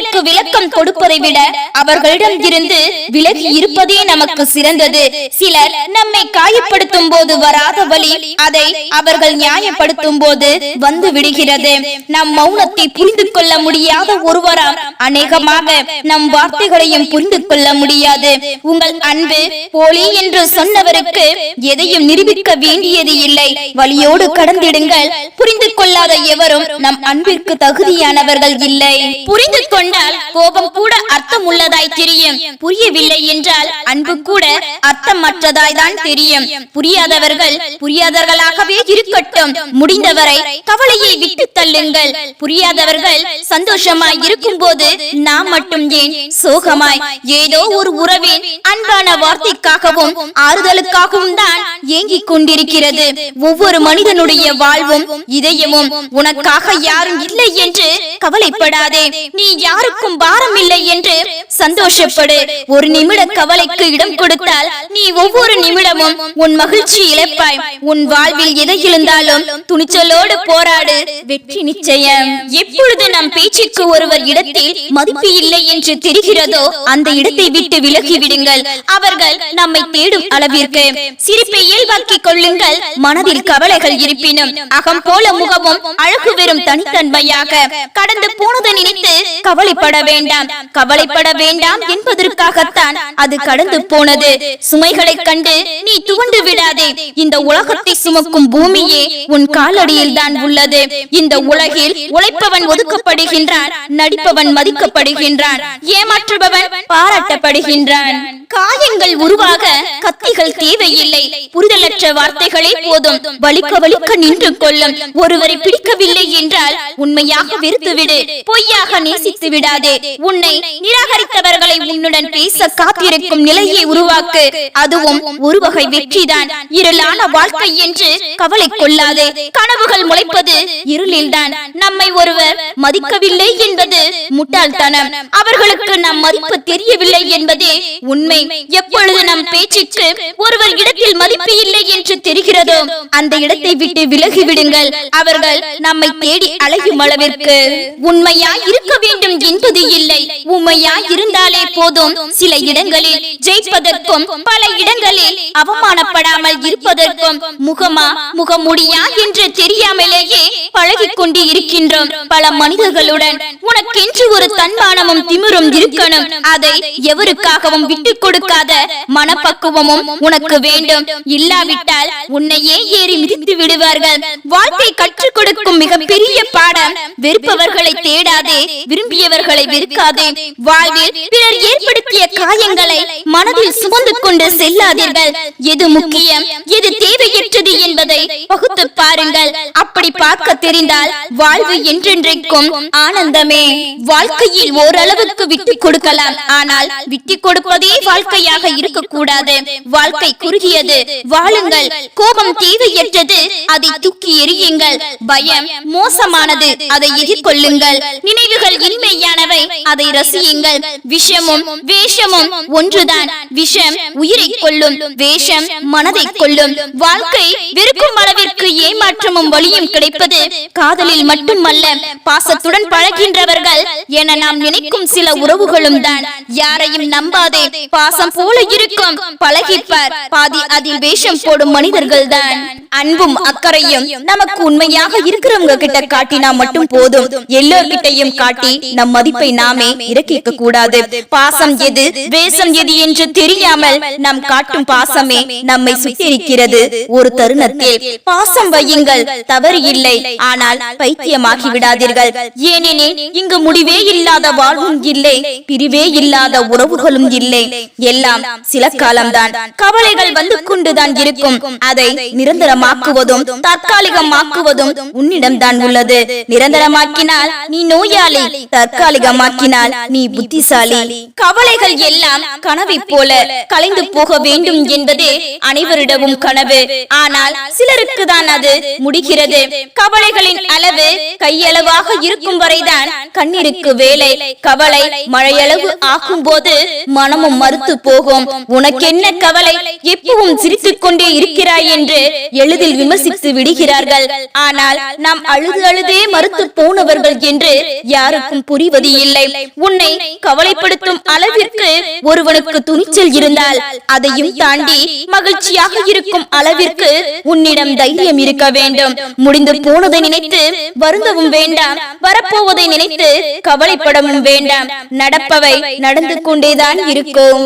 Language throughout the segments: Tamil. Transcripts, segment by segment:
பிறருக்கு விளக்கம் கொடுப்பதை விட அவர்களிடம் இருந்து விலகி இருப்பதே நமக்கு சிறந்தது. சிலர் நம்மை காயப்படுத்தும் போது வராத வழி அதை அவர்கள் நியாயப்படுத்தும் போது வந்து விடுகிறது. நம் மௌனத்தை புரிந்து கொள்ள முடியாத ஒருவராம் அநேகமாக நம் வார்த்தைகளையும் புரிந்து கொள்ள முடியாது. உங்கள் அன்பு போலி என்று சொன்னவருக்கு எதையும் நிரூபிக்க வேண்டியது இல்லை. வழியோடு கடந்திடுங்கள். புரிந்து கொள்ளாத எவரும் நம் அன்பிற்கு தகுதியானவர்கள் இல்லை. புரிந்து கொண்ட கொண்டால் கோபம் கூட அர்த்தம் உள்ளதாய் தெரியும். புரியவில்லை என்றால் அன்பு கூட அர்த்தமற்றதாய் தான் தெரியும். புரியாதவர்கள் புரியாதவர்களாகவே இருக்கட்டும். முடிந்தவரை கவலையை விட்டு தள்ளுங்கள். புரியாதவர்கள் சந்தோஷமாய் இருக்கும் போது நாம் மட்டும் ஏன்? சோகமாய். ஏதோ ஒரு உறவின் அன்பான வார்த்தைக்காகவும் ஆறுதலுக்காகவும் தான் ஏங்கிக் கொண்டிருக்கிறது. ஒவ்வொரு மனிதனுடைய வாழ்வும் இதயமும் உனக்காக யாரும் இல்லை என்று கவலைப்படாதே. நீ யார் யாருக்கும் பாரம் இல்லை என்று சந்தோஷப்படு. ஒரு நிமிட கவலைக்கு இடம் கொடுத்தால் நீ ஒவ்வொரு நிமிடமும் உன் மகிழ்ச்சி இழப்பாய். உன் வாழ்வில் எதை இருந்தாலும் துணிச்சலோடு போராடு. வெற்றி நிச்சயம். எப்பொழுது நம் பேச்சுக்கு ஒருவர் இடத்தில் மதிப்பு இல்லை என்று தெரிகிறதோ அந்த இடத்தை விட்டு விலகி விடுங்கள் அவர்கள் நம்மை தேடும் அளவிற்கு. சிரிப்பை இயல்பாக்கிக் கொள்ளுங்கள். மனதில் கவலைகள் இருப்பினும் அகம் போல முகமும் அழகு வெறும் தனித்தன்மையாக. கடந்து போனதை நினைத்து கவலை கவலைப்பட வேண்டாம். கவலைப்பட வேண்டாம் என்பதற்காகத்தான் அது கடந்து போனது. சுமைகளை கண்டு நீ துவண்டு விடாதே. இந்த உலகத்தை சுமக்கும் பூமியே உன் காலடியில் தான் உள்ளது. இந்த உலகில் உழைப்பவன் ஒதுக்கப்படுகின்றான் நடிப்பவன் மதிக்கப்படுகின்றான் ஏமாற்றுபவன் பாராட்டப்படுகின்றான். காயங்கள் உருவாக கத்திகள் தேவையில்லை. புரிதலற்ற வார்த்தைகளே போதும். வலிக்க வலிக்க நின்று கொள்ளும். ஒருவரை பிடிக்கவில்லை என்றால் உண்மையாக வெறுத்துவிடு. பொய்யாக நேசித்து விடாதே. உன்னை நிராகரித்தவர்களை உன்னுடன் பேச காத்திருக்கும் நிலையை உருவாக்கு. அதுவும் ஒரு வகை வெற்றிதான். இருளான வாழ்க்கை என்று கவலை கொள்ளாதே. கனவுகள் முளைப்பது இருளில்தான். நம்மை ஒருவர் மதிக்கவில்லை என்பது முட்டாள்தனம். அவர்களுக்கு நம் மதிப்பு தெரியவில்லை என்பதே உண்மை. எப்பொழுது நம் பேச்சுக்கு ஒருவர் இடத்தில் மதிப்பு இல்லை என்று தெரிகிறதோ அந்த இடத்தை விட்டு விலகி விடுங்கள் அவர்கள் நம்மை தேடி அலையும் அளவிற்கு உண்மையாய் இருக்க வேண்டும் என்பது இல்லை. உண்மையா இருந்தாலே போதும். சில இடங்களில் ஜெயிப்பதற்கும் பல இடங்களில் அவமானப்படாமல் இருப்பதற்கும் முகமா முகமுடியா என்று தெரியாமலேயே பழகிக் கொண்டு இருக்கின்றோம். பல மனிதர்களுடன் உனக்கென்று ஒரு தன்மானமும் திமிரும் இருக்கணும். அதை எவருக்காகவும் விட்டு கொடுக்காத மனப்பக்குவமும் உனக்கு வேண்டும். இல்லாவிட்டால் உன்னையே ஏறி மிதித்து விடுவார்கள். வாழ்க்கை கற்றுக் கொடுக்கும் மிகப்பெரிய பாடம் வெறுப்பவர்களை தேடாதே விரும்பியவர் விரும்பியவர்களை விற்காதே வாழ்வில் பிறர் ஏற்படுத்திய காயங்களை மனதில் சுமந்து கொண்டு செல்லாதீர்கள். எது முக்கியம் எது தேவையற்றது என்பதை பகுத்து பாருங்கள். அப்படி பார்க்க தெரிந்தால் வாழ்வு என்றென்றைக்கும் ஆனந்தமே. வாழ்க்கையில் ஓரளவுக்கு விட்டு கொடுக்கலாம். ஆனால் விட்டு கொடுப்பதே வாழ்க்கையாக இருக்கக்கூடாது. வாழ்க்கை குறுகியது. வாழுங்கள். கோபம் தேவையற்றது. அதை தூக்கி எறியுங்கள். பயம் மோசமானது. அதை எதிர்கொள்ளுங்கள். நினைவுகள் இன்மையானவை அதை ரசியுங்கள். விஷமும் வேஷமும் ஒன்றுதான். விஷம் உயிரை கொள்ளும் வேஷம் மனதை கொள்ளும். வாழ்க்கை வெறுக்கும் அளவிற்கு ஏமாற்றமும் வழியும் கிடைப்பது காதலில் மட்டுமல்ல பாசத்துடன் பழகின்றவர்கள் என நாம் நினைக்கும் சில உறவுகளும் தான். யாரையும் நம்பாதே. பாசம் போல இருக்கும். பழகிப்பார். பாதி அதில் வேஷம் போடும் மனிதர்கள் தான். அன்பும் அக்கறையும் நமக்கு உண்மையாக இருக்கிறவங்க கிட்ட காட்டினா மட்டும் போதும். எல்லோர்கிட்டையும் காட்டி நம் மதிப்பை நாமே இறக்கிக்க கூடாது. பாசம் எது? வேஷம் எது என்று தெரியாமல் நாம் காட்டும் பாசமே நம்மை சுத்திருக்கிறது ஒரு தருணத்தில் பாசம் வையுங்கள். தவறு இல்லை. ஆனால் பைத்தியமாகி விடாதீர்கள். ஏனெனில் இங்கு முடிவே இல்லாத வாழ்வும் இல்லை. பிரிவே இல்லாத உறவுகளும் இல்லை. எல்லாம் சில காலம்தான். கவலைகள் வந்து கொண்டுதான் இருக்கும். அதை நிரந்தரமாக்குவதும் தற்காலிகமாக்குவதும் உன்னிடம்தான் உள்ளது. நிரந்தரமாக்கினால் நீ நோயாளி. தற்காலிகமாக்கினால் நீ புத்திசாலி. கவலைகள் எல்லாம் கனவை போல கலைந்து போக வேண்டும் என்பதே அனைவரிடமும் கனவு. ஆனால் சிலருக்கு தான் அது முடிகிறது. கவலைகளின் அளவு கையளவாக இருக்கும் வரைதான் கண்ணீருக்கு வேலை. கவலை மழையளவு ஆகும் போது மனமும் மறுத்து போகும். உனக்கு என்ன கவலை? எப்பவும் சிரித்துக் கொண்டே இருக்கிறாய் என்று எளிதில் விமர்சித்து விடுகிறார்கள். ஆனால் நாம் அழுது அழுதே மறுத்து போனவர்கள் என்று யாருக்கும் செய்வது இல்லை. உன்னை கவலைப்படுத்தும் அளவிற்கு ஒருவனுக்கு துணிச்சல் இருந்தால் அதையும் தாண்டி மகிழ்ச்சியாக இருக்கும் அளவிற்கு உன்னிடம் தைரியம் இருக்க வேண்டும். முடிந்து போனதை நினைத்து வருந்தவும் வேண்டாம். வரப்போவதை நினைத்து கவலைப்படவும் வேண்டாம். நடப்பவை நடந்து கொண்டேதான் இருக்கும்.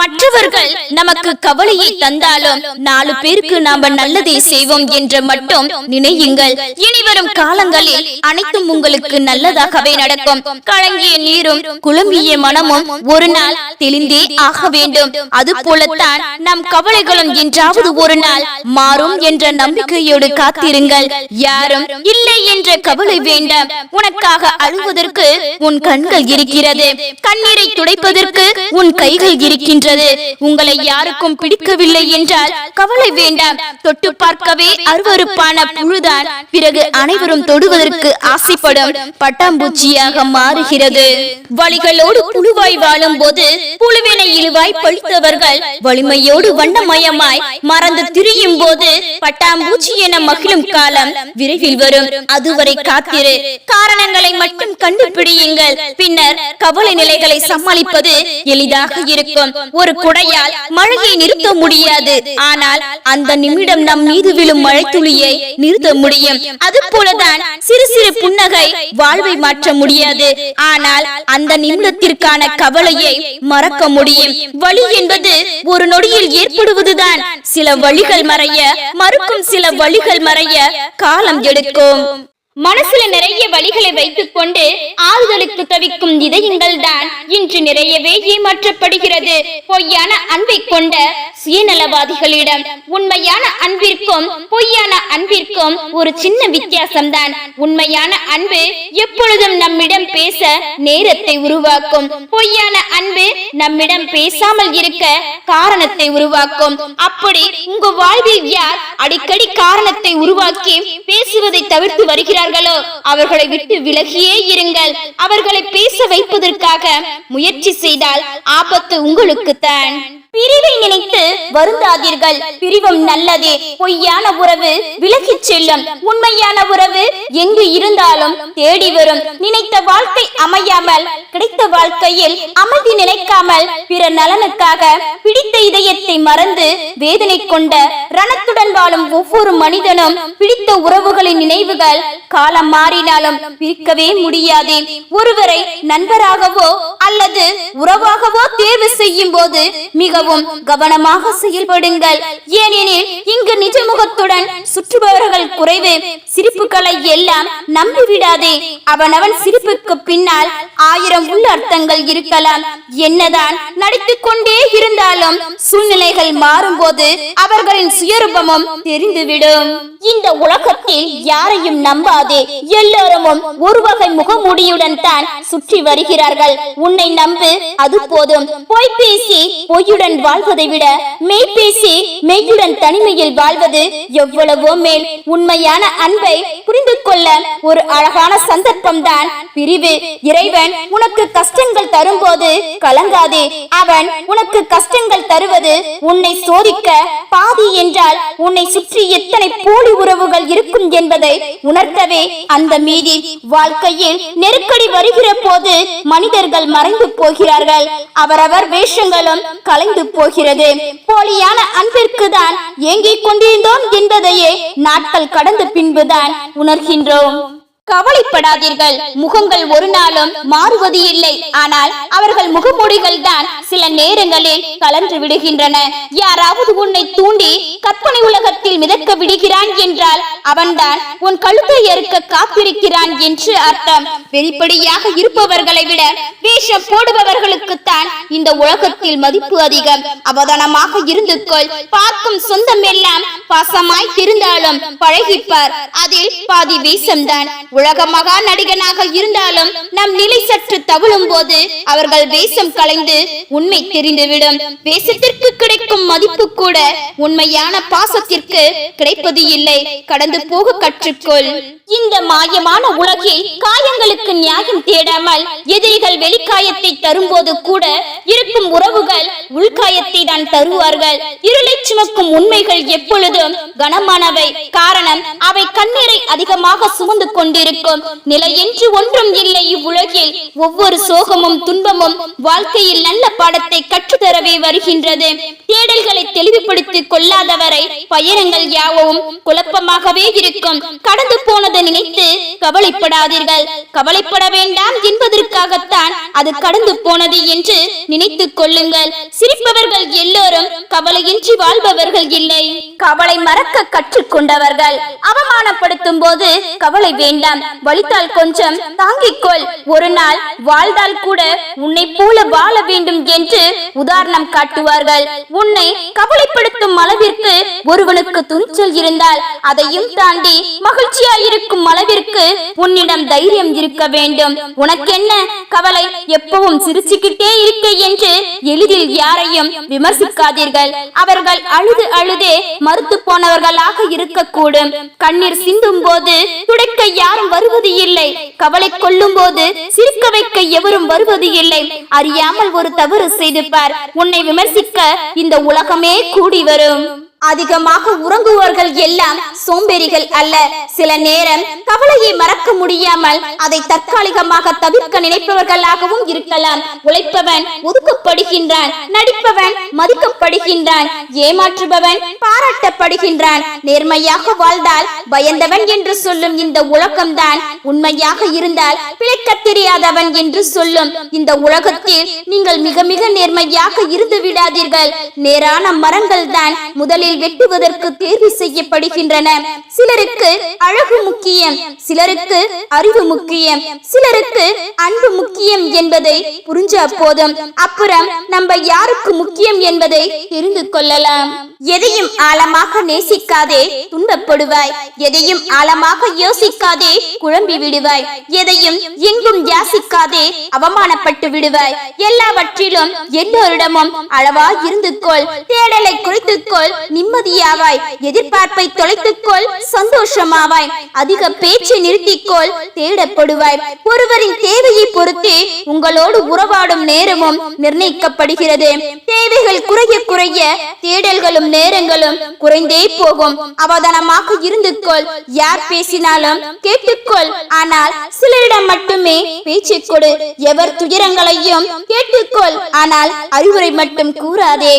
மற்றவர்கள் நமக்கு கவலையை தந்தாலும் நாலு பேருக்கு நாம நல்லதை செய்வோம் என்று மட்டும் நினையுங்கள். இனிவரும் காலங்களில் அனைத்தும் உங்களுக்கு நல்லதாகவே நடக்கும். கலங்கிய நீரும் குழம்பிய மனமும் ஒரு நாள் தெளிந்தே ஆக வேண்டும். அது போலத்தான் நம் கவலைகளும் என்றாவது ஒரு நாள் மாறும் என்ற நம்பிக்கையோடு காத்திருங்கள். யாரும் இல்லை என்ற கவலை வேண்டாம். உனக்காக அழுவதற்கு உன் கண்கள் இருக்கிறது. கண்ணீரை துடைப்பதற்கு உன் கைகள் இருக்கின்றது. உங்களை யாருக்கும் பிடிக்கவில்லை என்றால் கவலை வேண்டாம். தொட்டு பார்க்கவே அருவறுப்பான புழுதான். பிறகு அனைவரும் தொடுவதற்கு ஆசைப்படும். பட்டாம்பூச்சியாக மாறுகிறது. வழிகளோடு புழுவாய் வாழும் போது புழுவினை இழுவாய் பழித்தவர்கள் வலிமையோடு வண்ணமயமாய் மறந்து திரியும் போது பட்டாம்பூச்சி என மகிழும் காலம் விரைவில் வரும். அதுவரை காத்திரு. காரணங்களை மட்டும் கண்டுபிடியுங்கள். பின்னர் கவலை நிலைகளை சமாளிப்பது எளிதாக இருக்கும். ஒரு குடையால் மழையை நிறுத்த முடியாது. ஆனால் அந்த நிமிடம் நம் மீது விழும் மழை துளியை நிறுத்த முடியும். அது போலதான் சிறு சிறு புன்னகை வாழ்வை மாற்ற முடியாது. ஆனால் அந்த நிமிடத்திற்கான கவலையை மறக்க முடியும். வழி என்பது ஒரு நொடியில் ஏற்படுவதுதான். சில வழிகள் மறைய மறுக்கும் சில வழிகள் மறைய காலம் எடுக்கும். மனசுல நிறைய வழிகளை வைத்துக் கொண்டு ஆறுதலுக்கு தவிக்கும் இதயங்கள் தான் இன்று நிறையவே ஏமாற்றப்படுகிறது. பொய்யான அன்பை கொண்ட சுயநலவாதிகளிடம் உண்மையான அன்பிற்கும் பொய்யான அன்பிற்கும் ஒரு சின்ன வித்தியாசம்தான். உண்மையான அன்பு எப்பொழுதும் நம்மிடம் பேச நேரத்தை உருவாக்கும். பொய்யான அன்பு நம்மிடம் பேசாமல் இருக்க காரணத்தை உருவாக்கும். அப்படி உங்க வாழ்வில் யார் அடிக்கடி காரணத்தை உருவாக்கி பேசுவதை தவிர்த்து வருகிறார் இருக்கிறார்களோ அவர்களை விட்டு விலகியே இருங்கள். அவர்களை பேச வைப்பதற்காக முயற்சி செய்தால் ஆபத்து உங்களுக்குத்தான் பிரிவை நினைத்து வருந்தாதீர்கள். பிரிவும் நல்லதே. பொய்யான உறவு விலகிச் செல்லும். உண்மையான உறவு எங்கு இருந்தாலும் தேடி வரும். நினைத்த வாழ்க்கை அமையாமல் கிடைத்த வாழ்க்கையில் அமைதி நினைக்காமல் பிற நலனுக்காக பிடித்த இதயத்தை மறந்து வேதனை கொண்ட ரணத்துடன் வாழும் ஒவ்வொரு மனிதனும் பிடித்த உறவுகளின் நினைவுகள் காலம் மாறினாலும் பிரிக்கவே முடியாது. ஒருவரை நண்பராகவோ அல்லது உறவாகவோ தேர்வு செய்யும் போது மிக மிகவும் கவனமாக செயல்படுங்கள். ஏனெனில் இங்கு நிஜமுகத்துடன் சுற்றுபவர்கள் குறைவு சிரிப்புகளை எல்லாம் நம்பிவிடாதே. அவனவன் சிரிப்புக்கு பின்னால் ஆயிரம் உள்ள அர்த்தங்கள் இருக்கலாம். என்னதான் நடித்துக் கொண்டே இருந்தாலும் சூழ்நிலைகள் மாறும்போது அவர்களின் சுயரூபமும் தெரிந்துவிடும். இந்த உலகத்தில் யாரையும் நம்பாதே. எல்லோரும் ஒரு வகை முகமூடியுடன் தான் சுற்றி வருகிறார்கள். உன்னை நம்பு அது போதும். பொய் பேசி பொய்யுடன் மெய்யுடன் வாழ்வதை விட மெய் பேசி மெய்யுடன் தனிமையில் வாழ்வது எவ்வளவோ மேல். உண்மையான அன்பை புரிந்து கொள்ள ஒரு அழகான சந்தர்ப்பம் தான் பிரிவு. இறைவன் உனக்கு கஷ்டங்கள் தரும்போது கலங்காதே. அவன் உனக்கு கஷ்டங்கள் தருவது உன்னை சோதிக்க பாதி என்றால் உன்னை சுற்றி எத்தனை போலி உறவுகள் இருக்கும் என்பதை உணர்த்தவே அந்த மீதி. வாழ்க்கையில் நெருக்கடி வருகிற போது மனிதர்கள் மறைந்து போகிறார்கள். அவரவர் வேஷங்களும் கலைந்து போகிறது. போலியான அன்பிற்கு தான் ஏங்கிக் கொண்டிருந்தோம் என்பதையே நாட்கள் கடந்த பின்புதான் உணர்கின்றோம். கவலைப்படாதீர்கள். முகங்கள் ஒரு நாளும் மாறுவது இல்லை. ஆனால் அவர்கள் முகமூடிகள் தான் சில நேரங்களில் கலன்று விடுகின்றன. யாராவது உன்னை தூண்டி கற்பனை உலகத்தில் மிதக்க விடுகிறான் என்றால் அவன்தான் உன் கழுத்தை அறுக்க காத்திருக்கிறான் என்று அர்த்தம். வெளிப்படையாக இருப்பவர்களை விட வேஷம் போடுபவர்களுக்குத்தான் இந்த உலகத்தில் மதிப்பு அதிகம். அவதானமாக இருந்து கொள். பார்க்கும் சொந்தம் எல்லாம் பாசமாய் திருந்தாலும் பழகிப்பார். அதில் பாதி வேஷம்தான். உலக மகா நடிகனாக இருந்தாலும் நம் நிலை சற்று தவழும் போது அவர்கள் வேஷம் கலைந்து உண்மை தெரிந்துவிடும். வேஷத்திற்கு கிடைக்கும் மதிப்பு கூட உண்மையான பாசத்திற்கு கிடைப்பது இல்லை. கடந்து போக கற்றுக்கொள். இந்த மாயமான உலகில் காயங்களுக்கு நியாயம் தேடாமல் எதிரிகள் வெளிக்காயத்தை தரும்போது கூட இருக்கும் உறவுகள் உள்காயத்தை தான் தருவார்கள். இருளை சுமக்கும் உண்மைகள் எப்பொழுதும் கனமானவை. காரணம் அவை கண்ணீரை அதிகமாக சுமந்து கொண்டிருக்கும். நிலை என்று ஒன்றும் இல்லை இவ்வுலகில். ஒவ்வொரு சோகமும் துன்பமும் வாழ்க்கையில் நல்ல பாடத்தை கற்றுத்தரவே வருகின்றது. தேடல்களை தெளிவுபடுத்திக் கொள்ளாதவரை பயணங்கள் யாவும் குழப்பமாகவே இருக்கும். கடந்து போனது நினைத்து கவலைப்படாதீர்கள். கவலைப்பட வேண்டாம் என்பதற்காகத்தான் அது கடந்து போனது என்று நினைத்துக் கொள்ளுங்கள். சிரிப்பவர்கள் எல்லோரும் கவலையின்றி வாழ்பவர்கள் இல்லை. கவலை மறக்க கற்றுக்கொண்டவர்கள். அவமானப்படுத்தும் போது கவலை வேண்டாம். வலித்தால் கொஞ்சம் தாங்கிக்கொள் ஒரு நாள் வாழ்ந்தால் கூட உன்னை போல வாழ வேண்டும் என்று உதாரணம் காட்டுவார்கள். உன்னை கவலைப்படுத்தும் அளவிற்கு ஒருவனுக்கு துணிச்சல் இருந்தால் அதையும் தாண்டி மகிழ்ச்சியாயிருக்கும் அளவிற்கு உன்னிடம் தைரியம் இருக்க வேண்டும். உனக்கென்ன கவலை? எப்பவும் சிரிச்சுக்கிட்டே இருக்க என்று எளிதில் யாரையும் விமர்சிக்காதீர்கள். அவர்கள் அழுது அழுதே மறுத்து போனவர்களாக இருக்கக்கூடும். கண்ணீர் சிந்தும் போது துடைக்க யாரும் வருவது இல்லை. கவலை கொள்ளும் போது சிரிக்க வைக்க எவரும் வருவது இல்லை. அறியாமல் ஒரு தவறு செய்து பார். உன்னை விமர்சிக்க இந்த உலகமே கூடி வரும். அதிகமாக உறங்குவோர்கள் எல்லாம் சோம்பேறிகள் அல்ல. சில நேரம் கவலையை மறக்க முடியாமல் அதை தற்காலிகமாக தவிர்க்க நினைப்பவர்களாகவும் இருக்கலாம். உழைப்பவன் ஒதுக்கப்படுகின்றான் நடிப்பவன் மதிக்கப்படுகின்றான் ஏமாற்றுபவன் பாராட்டப்படுகின்றான். நேர்மையாக வாழ்ந்தால் பயந்தவன் என்று சொல்லும் இந்த உலகம்தான் உண்மையாக இருந்தால் பிழைக்க தெரியாதவன் என்று சொல்லும். இந்த உலகத்தில் நீங்கள் மிக மிக நேர்மையாக இருந்து விடாதீர்கள். நேரான மரங்கள் தான் முதலில் வெட்டுவதற்கு தேர்வு செய்யப்படுகின்றன. சிலருக்கு அழகு முக்கியம் சிலருக்கு அறிவு முக்கியம் சிலருக்கு அன்பு முக்கியம் என்பதை புரிஞ்சா போதும். அப்புறம் நம்ம யாருக்கு முக்கியம் என்பதை தெரிந்து கொள்ளலாம். எதையும் ஆழமாக நேசிக்காதே துன்பப்படுவாய். எதையும் ஆழமாக யோசிக்காதே குழம்பி விடுவாய். எதையும் எங்கும் யாசிக்காதே அவமானப்பட்டு விடுவாய். எல்லாவற்றிலும் எல்லோரிடமும் அளவா இருந்து கொள். தேடலை குறைத்துக்கொள் நிம்மதியாவாய் எதிர்பார்ப்பை தொலைத்துக்கொள் சந்தோஷமாவாய் அதிக பேச்சை நிறுத்திக்கொள் தேடப்படுவாய். ஒருவரின் தேவையை பொறுத்தே உங்களோடு உறவாடும் நேரமும் நிர்ணயிக்கப்படுகிறது. தேவைகள் குறைய குறைய தேடல்களும் நேரங்களும் குறைந்தே போகும். அவதானமாக இருந்து கொள் யார் பேசினாலும் கேட்டுக்கொள். ஆனால் சிலரிடம் மட்டுமே பேச்சு கொடு. எவர் துயரங்களையும் கேட்டுக்கொள். ஆனால் அறிவுரை மட்டும் கூறாதே.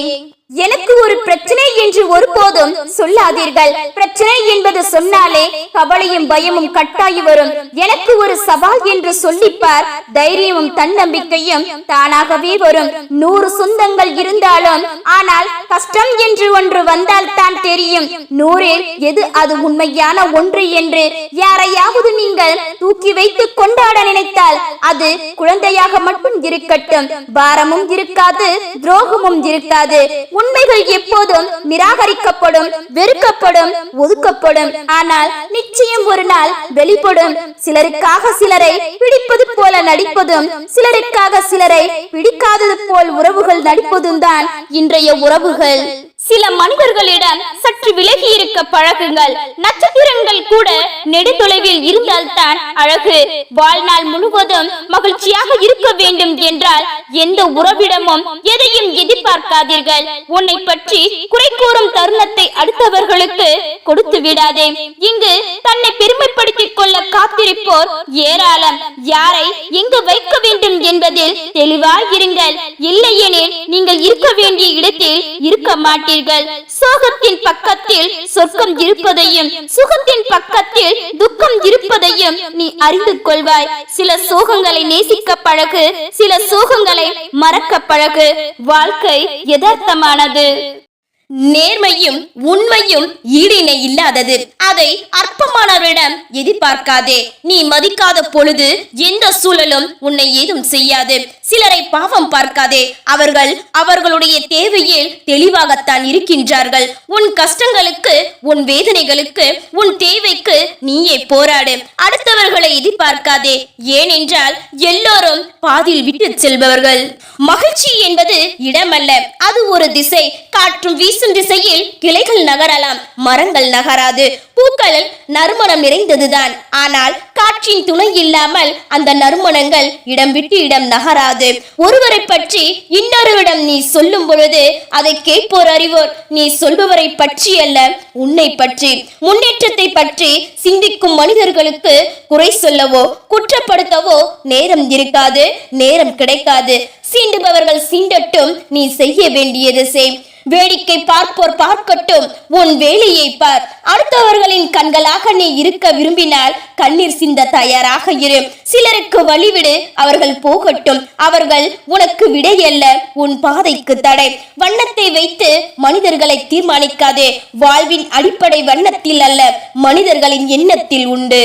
எனக்கு ஒரு பிரச்சனை என்று ஒருபோதும் சொல்லாதீர்கள். பிரச்சனை என்பது சொன்னாலே கவலையும் பயமும் கட்டாயி வரும். எனக்கு ஒரு சவால் என்று சொல்லிப்பார். தைரியமும் தன்னம்பிக்கையும் தானாகவே வரும். நூறு சொந்தங்கள் இருந்தாலும் ஆனால் கஷ்டம் என்று ஒன்று வந்தால் தான் தெரியும். நூறில் எது அது உண்மையான ஒன்று என்று? யாரையாவது நீங்கள் தூக்கி வைத்து கொண்டாட நினைத்தால் அது குழந்தையாக மட்டும் இருக்கட்டும். பாரமும் இருக்காது துரோகமும் இருக்காது. உண்மைகள் எப்போதும் நிராகரிக்கப்படும் வெறுக்கப்படும் ஒதுக்கப்படும். ஆனால் நிச்சயம் ஒரு நாள் வெளிப்படும். சிலருக்காக சிலரை பிடிப்பது போல நடிப்பதும் சிலருக்காக சிலரை பிடிக்காதது போல் உறவுகள் நடிப்பதும் தான் இன்றைய உறவுகள். சில மனிதர்களிடம் சற்று விலகி இருக்க பழகுங்கள். நட்சத்திரங்கள் கூட நெடுதொலைவில் இருந்தால்தான் அழகு. வாழ்நாள் முழுவதும் மகிழ்ச்சியாக இருக்க வேண்டும் என்றால் எந்த உறவிடமும் எதையும் எதிர்பார்க்காதீர்கள். உன்னை பற்றி குறை கூறும் தருணத்தை அடுத்தவர்களுக்கு கொடுத்து விடாதே. இங்கு தன்னை பெருமைப்படுத்திக் கொள்ள காத்திருப்போர் ஏராளம். யாரை எங்கு வைக்க வேண்டும் என்பதில் தெளிவாய் இருங்கள். இல்லையெனில் நீங்கள் இருக்க வேண்டிய இடத்தில் இருக்க மாட்டீர்கள். சோகத்தின் பக்கத்தில் சொர்க்கம் இருப்பதையும் சுகத்தின் பக்கத்தில் துக்கம் இருப்பதையும் நீ அறிந்து கொள்வாய். சில சோகங்களை நேசிக்க பழகு சில சோகங்களை மறக்க பழகு. வாழ்க்கை யதார்த்தமானது. நேர்மையும் உண்மையும் ஈடிணை இல்லாதது. அதை அற்பமானவரிடம் எதிர்பார்க்காதே. நீ மதிக்காத பொழுது எந்த சூழலும் உன்னை ஏதும் செய்யாது. சிலரை பாவம் பார்க்காதே. அவர்கள் அவர்களுடைய தேவையில் தெளிவாகத்தான் இருக்கின்றார்கள். உன் கஷ்டங்களுக்கு உன் வேதனைகளுக்கு உன் தேவைக்கு நீயே போராடு. அடுத்தவர்களை எதிர்பார்க்காதே. ஏனென்றால் எல்லோரும் பாதியில் விட்டு செல்பவர்கள். மகிழ்ச்சி என்பது இடமல்ல. அது ஒரு திசை. காற்றும் வீசும் திசையில் கிளைகள் நகரலாம். மரங்கள் நகராது. பூக்கள் நறுமணம் நிறைந்ததுதான். ஆனால் காற்றின் துணை இல்லாமல் அந்த நறுமணங்கள் இடம் விட்டு இடம் நகராது. கூடாது. ஒருவரை பற்றி இன்னொருவரிடம் நீ சொல்லும் பொழுது அதை கேட்போர் அறிவோர். நீ சொல்பவரை பற்றி அல்ல உன்னை பற்றி. முன்னேற்றத்தை பற்றி சிந்திக்கும் மனிதர்களுக்கு குறை சொல்லவோ குற்றப்படுத்தவோ நேரம் இருக்காது நேரம் கிடைக்காது. சீண்டுபவர்கள் சீண்டட்டும் நீ செய்ய வேண்டியது செய் வேடிக்கை பார்ப்போர் பார்க்கட்டும். உன் வேலையை பார். அடுத்தவர்களின் கண்களாக நீ இருக்க விரும்பினால் கண்ணீர் சிந்த தயாராக இரு. சிலருக்கு வழிவிடு அவர்கள் போகட்டும். அவர்கள் உனக்கு விடையல்ல உன் பாதைக்கு தடை. வண்ணத்தை வைத்து மனிதர்களை தீர்மானிக்காதே. வாழ்வின் அடிப்படை வண்ணத்தில் அல்ல மனிதர்களின் எண்ணத்தில் உண்டு.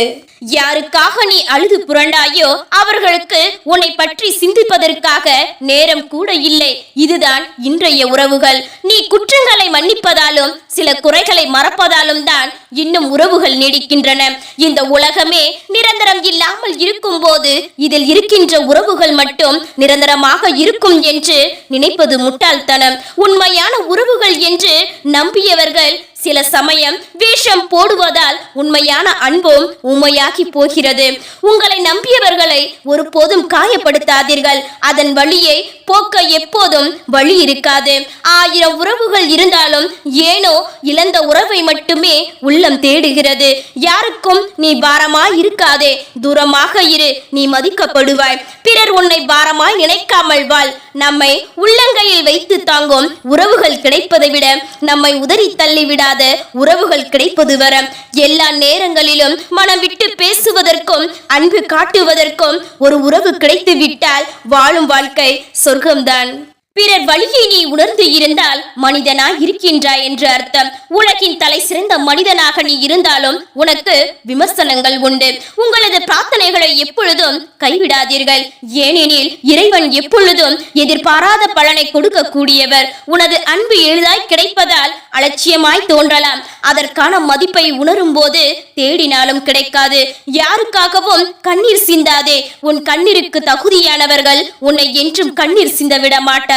யாருக்காக நீ அழுது புரண்டாயோ அவர்களுக்கு உன்னை பற்றி சிந்திப்பதற்காக நேரம் கூட இல்லை. இதுதான் இன்றைய உறவுகள். நீ குற்றங்களை மன்னிப்பதாலும் சில குறைகளை மறப்பதாலும் தான் இன்னும் உறவுகள் நீடிக்கின்றன. இந்த உலகமே நிரந்தரம் இல்லாமல் இருக்கும்போது இதில் இருக்கின்ற உறவுகள் மட்டும் நிரந்தரமாக இருக்கும் என்று நினைப்பது முட்டாள்தனம். உண்மையான உறவுகள் என்று நம்பியவர்கள் சில சமயம் வேஷம் போடுவதால் உண்மையான அன்பும் உண்மையாகி போகிறது. உங்களை நம்பியவர்களை ஒருபோதும் காயப்படுத்தாதீர்கள். அதன் வழியை போக்க எப்போதும் வழி இருக்காது. ஆயிரம் உறவுகள் இருந்தாலும் ஏனோ இழந்த உறவை மட்டுமே உள்ளம் தேடுகிறது. யாருக்கும் நீ பாரமாய் இருக்காதே. தூரமாக இரு நீ மதிக்கப்படுவாய். பிறர் உன்னை பாரமாய் நினைக்காமல் வாழ். நம்மை உள்ளங்கையில் வைத்து தாங்கும் உறவுகள் கிடைப்பதை விட நம்மை உதறி தள்ளிவிடாது. உறவுகள் கிடைப்பது வர எல்லா நேரங்களிலும் மனம் விட்டு பேசுவதற்கும் அன்பு காட்டுவதற்கும் ஒரு உறவு கிடைத்து விட்டால் வாழும் வாழ்க்கை சொர்க்கம்தான். பிறர் வழியை நீ உணர்ந்து இருந்தால் மனிதனாய் இருக்கின்றாய் என்று அர்த்தம். உலகின் தலை சிறந்த மனிதனாக நீ இருந்தாலும் உனக்கு விமர்சனங்கள் உண்டு. உங்களது பிரார்த்தனைகளை எப்பொழுதும் கைவிடாதீர்கள். ஏனெனில் இறைவன் எப்பொழுதும் எதிர்பாராத பலனை கொடுக்கக்கூடியவர். உனது அன்பு எளிதாய் கிடைப்பதால் அலட்சியமாய் தோன்றலாம். அதற்கான மதிப்பை உணரும் போது தேடினாலும் கிடைக்காது. யாருக்காகவும் கண்ணீர் சிந்தாதே. உன் கண்ணீருக்கு தகுதியானவர்கள் உன்னை என்றும் கண்ணீர் சிந்த விட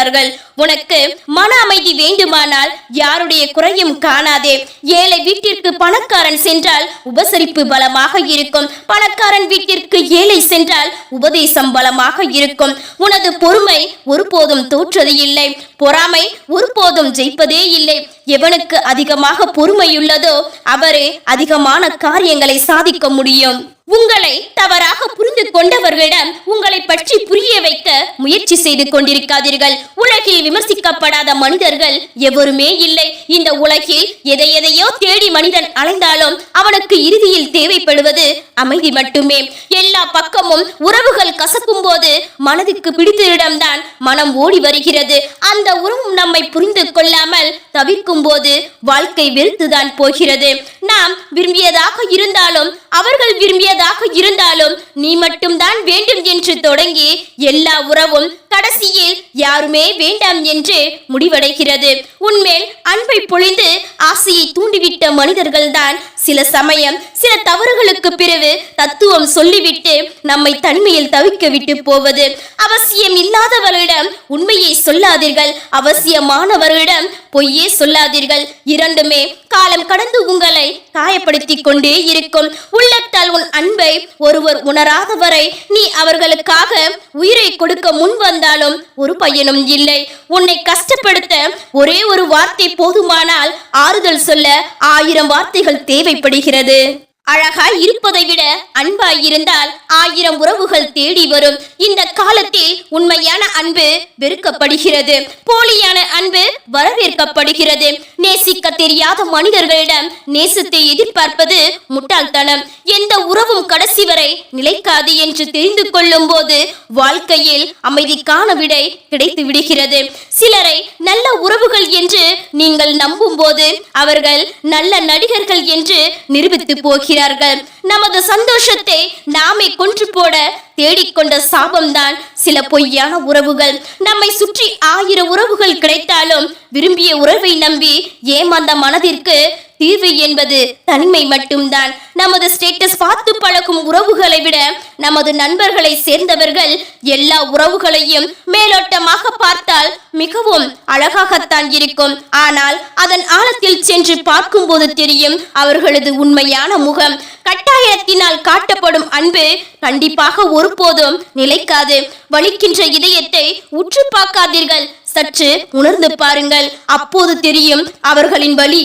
சொல்கிறார்கள் உனக்கு மன அமைதி வேண்டுமானால் யாருடைய குறையும் காணாதே. ஏழை வீட்டிற்கு பணக்காரன் சென்றால் உபசரிப்பு பலமாக இருக்கும். பணக்காரன் வீட்டிற்கு ஏழை சென்றால் உபதேசம் பலமாக இருக்கும். உனது பொறுமை ஒருபோதும் தோற்றது இல்லை. பொறாமை ஒருபோதும் ஜெயிப்பதே இல்லை. எவனுக்கு அதிகமாக பொறுமையுள்ளதோ அவரே அதிகமான காரியங்களை சாதிக்க முடியும். உங்களை தவறாக புரிந்து கொண்டவர்களிடம் உங்களை பற்றி புரிய வைக்க முயற்சி செய்து கொண்டிருக்காதீர்கள். உலகில் விமர்சிக்கப்படாத மனிதர்கள் எவருமே இல்லை. இந்த உலகில் எதை எதையோ தேடி மனிதன் அலைந்தாலும் அவனுக்கு இறுதியில் தேவைப்படுவது அமைதி மட்டுமே. எல்லா பக்கமும் உறவுகள் கசக்கும் போது மனதுக்கு பிடித்தரிடம்தான் மனம் ஓடி வருகிறது. அந்த உறவும் நம்மை புரிந்து கொள்ளாமல் தவிர்க்கும் போது வாழ்க்கை வெறுத்துதான் போகிறது. நாம் விரும்பியதாக இருந்தாலும் அவர்கள் விரும்பிய விரும்பியதாக இருந்தாலும் நீ மட்டும்தான் வேண்டும் என்று தொடங்கி எல்லா உறவும் கடைசியில் யாருமே வேண்டாம் என்று முடிவடைகிறது. உன்மேல் அன்பை பொழிந்து ஆசையை தூண்டிவிட்ட மனிதர்கள்தான் சில சமயம் சில தவறுகளுக்கு பிறகு தத்துவம் சொல்லிவிட்டு நம்மை தனிமையில் தவிக்க விட்டு போவது. அவசியம் இல்லாதவர்களிடம் உண்மையை சொல்லாதீர்கள். அவசியமானவர்களிடம் பொய்யே சொல்லாதீர்கள். இரண்டுமே காலம் கடந்து உங்களை காயப்படுத்திக் கொண்டே இருக்கும். உள்ளத்தால் உன் அன்பை ஒருவர் உணராத வரை நீ அவர்களுக்காக உயிரை கொடுக்க முன் வந்தாலும் ஒரு பயனும் இல்லை. உன்னை கஷ்டப்படுத்த ஒரே ஒரு வார்த்தை போதுமானால் ஆறுதல் சொல்ல ஆயிரம் வார்த்தைகள் தேவைப்படுகிறது. அழகாய் இருப்பதை விட அன்பாய் இருந்தால் ஆயிரம் உறவுகள் தேடி வரும். இந்த காலத்தில் உண்மையான அன்பு வெறுக்கப்படுகிறது. போலியான அன்பு வரவேற்கப்படுகிறது. நேசிக்க தெரியாத மனிதர்களிடம் நேசத்தை எதிர்பார்ப்பது முட்டாள்தனம். எந்த உறவும் கடைசி வரை நிலைக்காது என்று தெரிந்து கொள்ளும் போது வாழ்க்கையில் அமைதிக்கான விடை கிடைத்து விடுகிறது. சிலரை நல்ல உறவுகள் என்று நீங்கள் நம்பும் போது அவர்கள் நல்ல நடிகர்கள் என்று நிரூபித்து போகிறார்கள் நமது சந்தோஷத்தை நாமே கொன்று போட தேடிக்கொண்ட சாபம்தான் சில பொய்யான உறவுகள். நம்மை சுற்றி ஆயிரம் உறவுகள் கிடைத்தாலும் விரும்பிய உறவை நம்பி ஏமாந்த மனதிற்கு தீர்வு என்பது தனிமை மட்டும்தான். நமது ஸ்டேட்டஸ் பார்த்து பழகும் உறவுகளை விட நமது நண்பர்களை சேர்ந்தவர்கள் எல்லா உறவுகளையும் மேலோட்டமாக பார்த்தால் மிகவும் அழகாகத்தான் இருக்கும். ஆனால் அதன் ஆழத்தில் சென்று பார்க்கும்போது தெரியும் அவர்களது உண்மையான முகம். கட்டாயத்தினால் காட்டப்படும் அன்பு கண்டிப்பாக ஒருபோதும் நிலைக்காது. வலிக்கின்ற இதயத்தை உற்று பார்க்காதீர்கள். சற்று உணர்ந்து பாருங்கள். அப்போது தெரியும் அவர்களின் வலி.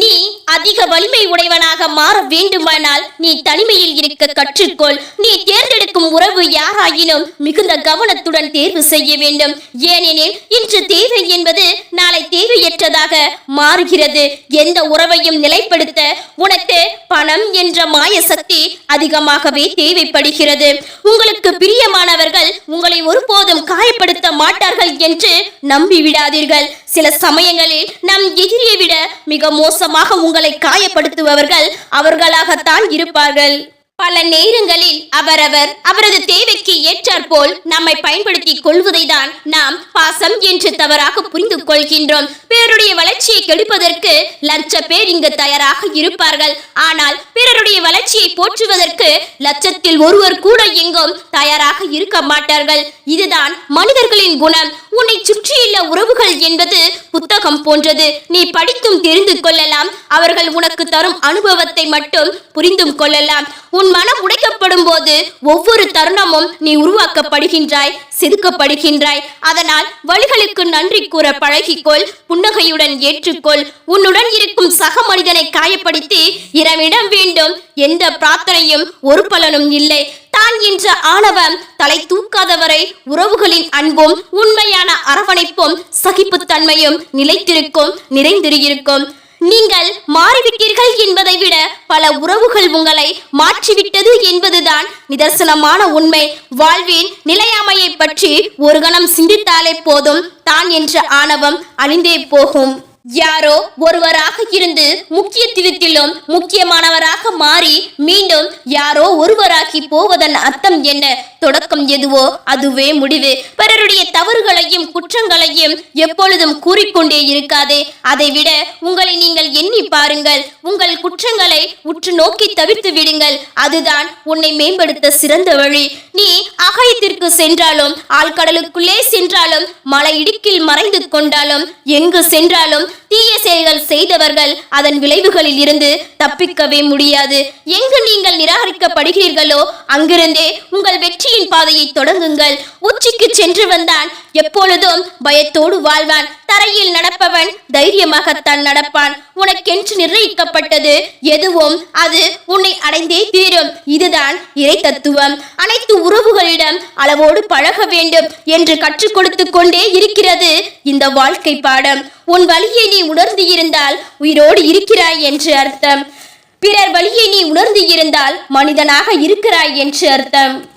நீ அதிக வலிமை உடையவனாக மாற வேண்டுமானால் நீ தனிமையில் இருக்க கற்றுக்கொள். நீ தேர்ந்தெடுக்கும் உறவு யாராயினும் மிகுந்த கவனத்துடன் தேர்வு செய்ய வேண்டும். ஏனெனில் இன்று தேவை என்பது நாளை தேவையற்றதாக மாறுகிறது. எந்த உறவையும் நிலைப்படுத்த உனக்கு பணம் என்ற மாய சக்தி அதிகமாகவே தேவைப்படுகிறது. உங்களுக்கு பிரியமானவர்கள் உங்களை ஒருபோதும் காயப்படுத்த மாட்டார்கள் என்று நம்பிவிடாதீர்கள். சில சமயங்களில் நம் எதிரியை விட மிக மோசமாக உங்களை காயப்படுத்துபவர்கள் அவர்களாகத்தான் இருப்பார்கள். பல நேரங்களில் அவரவர் அவரது தேவைக்கு ஏற்றாற்போல் நம்மை பயன்படுத்திக் கொள்வதை தான் நாம் பாசம் என்று தவறாக புரிந்து கொள்கின்றோம். பிறருடைய வளர்ச்சியை கெடுப்பதற்கு லட்ச பேர் இங்கு தயாராக இருப்பார்கள். ஆனால் பிறருடைய வளர்ச்சியை போற்றுவதற்கு லட்சத்தில் ஒருவர் கூட எங்கும் தயாராக இருக்க மாட்டார்கள். இதுதான் மனிதர்களின் குணம். உன்னை சுற்றியுள்ள உறவுகள் என்பது புத்தகம் போன்றது. நீ படித்தும் தெரிந்து கொள்ளலாம். அவர்கள் உனக்கு தரும் அனுபவத்தை மட்டும் புரிந்தும் கொள்ளலாம். உன் மனம் உடைக்கப்படும் போது ஒவ்வொரு தருணமும் நீ உருவாக்கப்படுகின்றாய் செதுக்கப்படுகின்றாய். அதனால் வழிகளுக்கு நன்றி கூற பழகிக்கொள் புன்னகையுடன் ஏற்றுக்கொள். உன்னுடன் இருக்கும் சக மனிதனை காயப்படுத்தி இரவிடம் வேண்டும். எந்த பிரார்த்தனையும் ஒரு பலனும் இல்லை. தான் என்ற ஆணவம் தலை தூக்காதவரை உறவுகளின் அன்பும் உண்மையான அரவணைப்பும் சகிப்புத்தன்மையும் நிலைத்திருக்கும் நிறைந்திருக்கும். நீங்கள் மாறிவிட்டீர்கள் என்பதை விட பல உறவுகள் உங்களை மாற்றிவிட்டது என்பதுதான் நிதர்சனமான உண்மை. வாழ்வின் நிலையாமையை பற்றி ஒரு கணம் சிந்தித்தாலே போதும். தான் என்ற ஆணவம் அழிந்தே போகும். யாரோ ஒருவராக இருந்து முக்கியத்துவத்திலும் முக்கியமானவராக மாறி மீண்டும் யாரோ ஒருவராகி போவதன் அர்த்தம் என்ன? தொடக்கம் எதுவோ அதுவே முடிவு. பிறருடைய தவறுகளையும் குற்றங்களையும் எப்பொழுதும் கூறிக்கொண்டே இருக்காதே. அதைவிட உங்களை நீங்கள் எண்ணி பாருங்கள். உங்கள் குற்றங்களை உற்று நோக்கி தவிர்த்து விடுங்கள். அதுதான் உன்னை மேம்படுத்த சிறந்த வழி. நீ அகயத்திற்கு சென்றாலும் ஆழ்கடலுக்குள்ளே சென்றாலும் மலை இடுக்கில் மறைந்து கொண்டாலும் எங்கு சென்றாலும் தீய செயல்கள் செய்தவர்கள் அதன் விளைவுகளில் இருந்து தப்பிக்கவே முடியாது. எங்கு நீங்கள் நிராகரிக்கப்படுகிறீர்களோ அங்கிருந்தே உங்கள் வெற்றியின் பாதையை தொடங்குங்கள். உச்சிக்கு சென்று வந்தான் எப்பொழுதும் பயத்தோடு வாழ்வான். தரையில் நடப்பவன் தைரியமாகத்தான் நடப்பான். உனக்கென்று நிர்ணயிக்கப்பட்டது எதுவும்? அது உன்னை அடைந்தே தீரும். இதுதான் இறை தத்துவம். அனைத்து உறவுகளிடம் அளவோடு பழக வேண்டும் என்று கற்றுக் கொடுத்து கொண்டே இருக்கிறது இந்த வாழ்க்கை பாடம். உன் வழியை நீ உணர்ந்து இருந்தால் உயிரோடு இருக்கிறாய் என்று அர்த்தம். பிறர் வழியை நீ உணர்ந்து இருந்தால் மனிதனாக இருக்கிறாய் என்று அர்த்தம்.